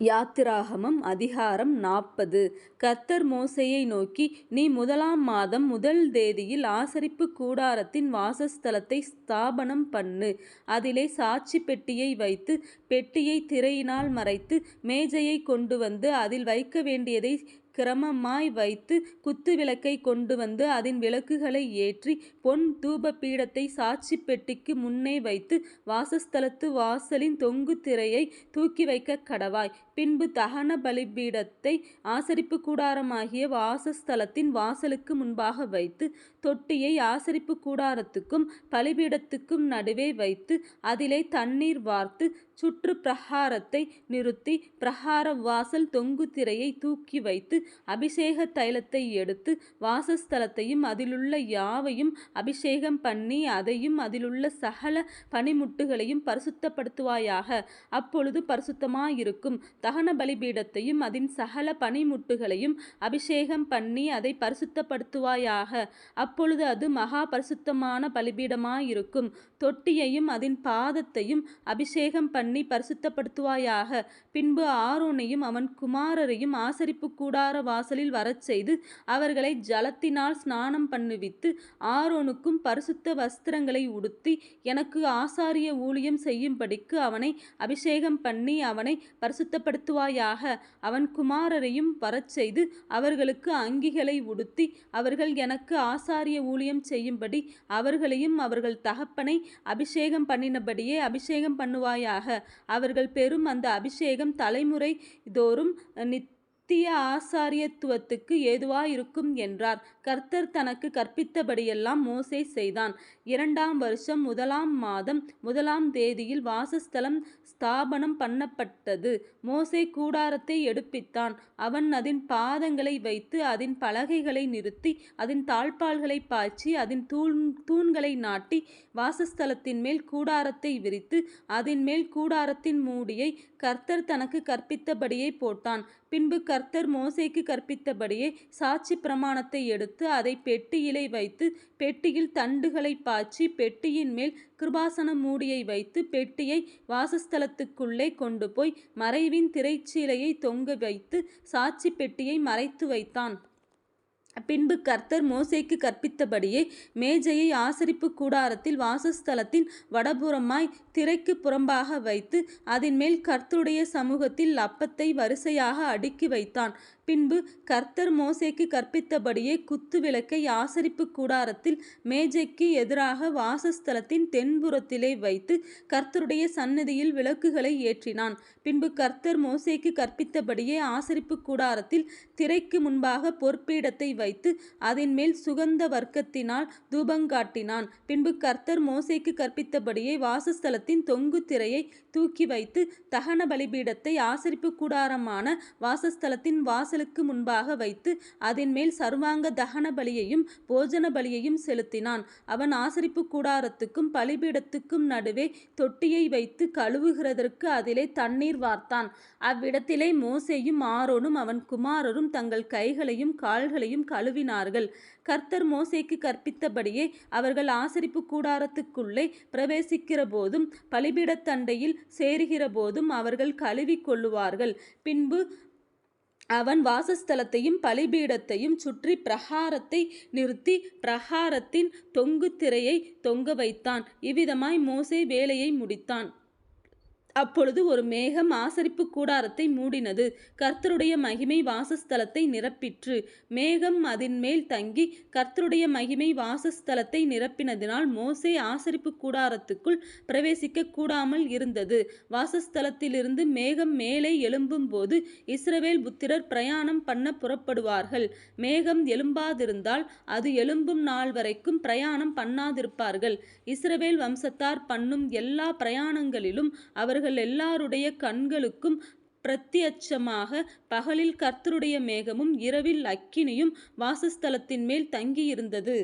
யாத்திராகமம் அதிகாரம் நாற்பது. கர்த்தர் மோசையை நோக்கி நீ முதலாம் மாதம் முதல் தேதியில் ஆசரிப்பு கூடாரத்தின் வாசஸ்தலத்தை ஸ்தாபனம் பண்ணு. அதிலே சாட்சி பெட்டியை வைத்து பெட்டியை திரையினால் மறைத்து மேஜையை கொண்டு வந்து அதில் வைக்க வேண்டியதை கிரமமாய் வைத்து குத்து விளக்கை கொண்டு வந்து அதன் விளக்குகளை ஏற்றி பொன் தூப பீடத்தை சாட்சி பெட்டிக்கு முன்னே வைத்து வாசஸ்தலத்து வாசலின் தொங்கு திரையை தூக்கி வைக்க கடவாய். பின்பு தகன பலிபீடத்தை ஆசரிப்பு கூடாரமாகிய வாசஸ்தலத்தின் வாசலுக்கு முன்பாக வைத்து தொட்டியை ஆசரிப்பு கூடாரத்துக்கும் பலிபீடத்துக்கும் நடுவே வைத்து அதிலே தண்ணீர் வார்த்து சுற்று பிரகாரத்தை நிறுத்தி பிரகார வாசல் தொங்கு திரையை தூக்கி வைத்து அபிஷேக தைலத்தை எடுத்து வாசஸ்தலத்தையும் அதிலுள்ள யாவையும் அபிஷேகம் பண்ணி அதையும் அதிலுள்ள சகல பனிமுட்டுகளையும் பரிசுத்தப்படுத்துவாயாக. அப்பொழுது பரிசுத்தமாயிருக்கும் தகன பலிபீடத்தையும் அதன் சகல பனிமுட்டுகளையும் அபிஷேகம் பண்ணி அதை பரிசுத்தப்படுத்துவாயாக. அப்பொழுது அது மகா பரிசுத்தமான பலிபீடமாயிருக்கும். தொட்டியையும் அதன் பாதத்தையும் அபிஷேகம் பண்ணி பண்ணி பரிசுத்தப்படுத்துவாயாக. பின்பு ஆரோனையும் அவன் குமாரரையும் ஆசரிப்பு கூடார வாசலில் வரச் செய்து அவர்களை ஜலத்தினால் ஸ்நானம் பண்ணுவித்து ஆரோனுக்கும் பரிசுத்த வஸ்திரங்களை உடுத்தி எனக்கு ஆசாரிய ஊழியம் செய்யும்படிக்கு அவனை அபிஷேகம் பண்ணி அவனை பரிசுத்தப்படுத்துவாயாக. அவன் குமாரரையும் வரச் செய்து அவர்களுக்கு அங்கிகளை உடுத்தி அவர்கள் எனக்கு ஆசாரிய ஊழியம் செய்யும்படி அவர்களையும் அவர்கள் தகப்பனை அபிஷேகம் பண்ணினபடியே அபிஷேகம் பண்ணுவாயாக. அவர்கள் பெறும் அந்த அபிஷேகம் தலைமுறை தோறும் நித் நித்திய ஆசாரியத்துவத்துக்கு ஏதுவாயிருக்கும் என்றார். கர்த்தர் தனக்கு கற்பித்தபடியெல்லாம் மோசே செய்தான். இரண்டாம் வருஷம் முதலாம் மாதம் முதலாம் தேதியில் வாசஸ்தலம் ஸ்தாபனம் பண்ணப்பட்டது. மோசே கூடாரத்தை எடுப்பித்தான். அவன் அதன் பாதங்களை வைத்து அதன் பலகைகளை நிறுத்தி அதன் தாழ்பால்களை பாய்ச்சி அதன் தூண் தூண்களை நாட்டி வாசஸ்தலத்தின் மேல் கூடாரத்தை விரித்து அதன் மேல் கூடாரத்தின் மூடியை கர்த்தர் தனக்கு கற்பித்தபடியே போட்டான். பின்பு கர்த்தர் மோசைக்கு கற்பித்தபடியே சாட்சி பிரமாணத்தை எடுத்து அதை பெட்டியிலே வைத்து பெட்டியில் தண்டுகளை பாய்ச்சி பெட்டியின் மேல் கிருபாசன மூடியை வைத்து பெட்டியை வாசஸ்தலத்துக்குள்ளே கொண்டு போய் மறைவின் திரைச்சீலையை தொங்க வைத்து சாட்சி பெட்டியை மறைத்து வைத்தான். பின்பு கர்த்தர் மோசேக்கு கற்பித்தபடியே மேஜையை ஆசரிப்பு கூடாரத்தில் வாசஸ்தலத்தின் வடபுறமாய் திரைக்கு புறம்பாக வைத்து அதன் மேல் கர்த்தருடைய சமூகத்தில் அப்பத்தை வரிசையாக அடுக்கி வைத்தான். பின்பு கர்த்தர் மோசேக்கு கற்பித்தபடியே குத்து விளக்கை ஆசரிப்பு கூடாரத்தில் மேஜைக்கு எதிராக வாசஸ்தலத்தின் தென்புறத்திலே வைத்து கர்த்தருடைய சன்னதியில் விளக்குகளை ஏற்றினான். பின்பு கர்த்தர் மோசேக்கு கற்பித்தபடியே ஆசரிப்பு கூடாரத்தில் திரைக்கு முன்பாக பொற்பீடத்தை வைத்து அதன் மேல் சுகந்த வர்க்கத்தினால் தூபங்காட்டினான் பின்பு கர்த்தர் மோசைக்கு கற்பித்தபடியே வாசஸ்தலத்தின் தொங்கு திரையை தூக்கி வைத்து தகன பலிபீடத்தை ஆசரிப்பு கூடாரமான வாசஸ்தலத்தின் வாசலுக்கு முன்பாக வைத்து அதன் மேல் சர்வாங்க தகன பலியையும் போஜன பலியையும் செலுத்தினான். அவன் ஆசரிப்பு கூடாரத்துக்கும் பலிபீடத்துக்கும் நடுவே தொட்டியை வைத்து கழுவுகிறதற்கு அதிலே தண்ணீர் வார்த்தான். அவ்விடத்திலே மோசையும் ஆரோனும் அவன் குமாரரும் தங்கள் கைகளையும் கால்களையும் கழுவினார்கள் கர்த்தர் மோசேக்கு கற்பித்தபடியே அவர்கள் ஆசரிப்பு கூடாரத்துக்குள்ளே பிரவேசிக்கிற போதும் பலிபீடத்தண்டையில் சேருகிற போதும் அவர்கள் கழுவி கொள்ளுவார்கள். பின்பு அவன் வாசஸ்தலத்தையும் பலிபீடத்தையும் சுற்றி பிரகாரத்தை நிறுத்தி பிரகாரத்தின் தொங்கு திரையை தொங்க வைத்தான். இவ்விதமாய் மோசே வேலையை முடித்தான். அப்பொழுது ஒரு மேகம் ஆசரிப்பு கூடாரத்தை மூடினது. கர்த்தருடைய மகிமை வாசஸ்தலத்தை நிரப்பிற்று. மேகம் அதன் மேல் தங்கி கர்த்தருடைய மகிமை வாசஸ்தலத்தை நிரப்பினதினால் மோசே ஆசரிப்பு கூடாரத்துக்குள் பிரவேசிக்க கூடாமல் இருந்தது. வாசஸ்தலத்திலிருந்து மேகம் மேலே எழும்பும் போது இஸ்ரவேல் புத்திரர் பிரயாணம் பண்ண புறப்படுவார்கள். மேகம் எழும்பாதிருந்தால் அது எழும்பும் நாள் வரைக்கும் பிரயாணம் பண்ணாதிருப்பார்கள். இஸ்ரவேல் வம்சத்தார் பண்ணும் எல்லா பிரயாணங்களிலும் அவர்கள் அவர்கள் எல்லாருடைய கண்களுக்கும் பிரத்யட்சமாக பகலில் கர்த்தருடைய மேகமும் இரவில் அக்கினியும் வாசஸ்தலத்தின் மேல் தங்கியிருந்தது.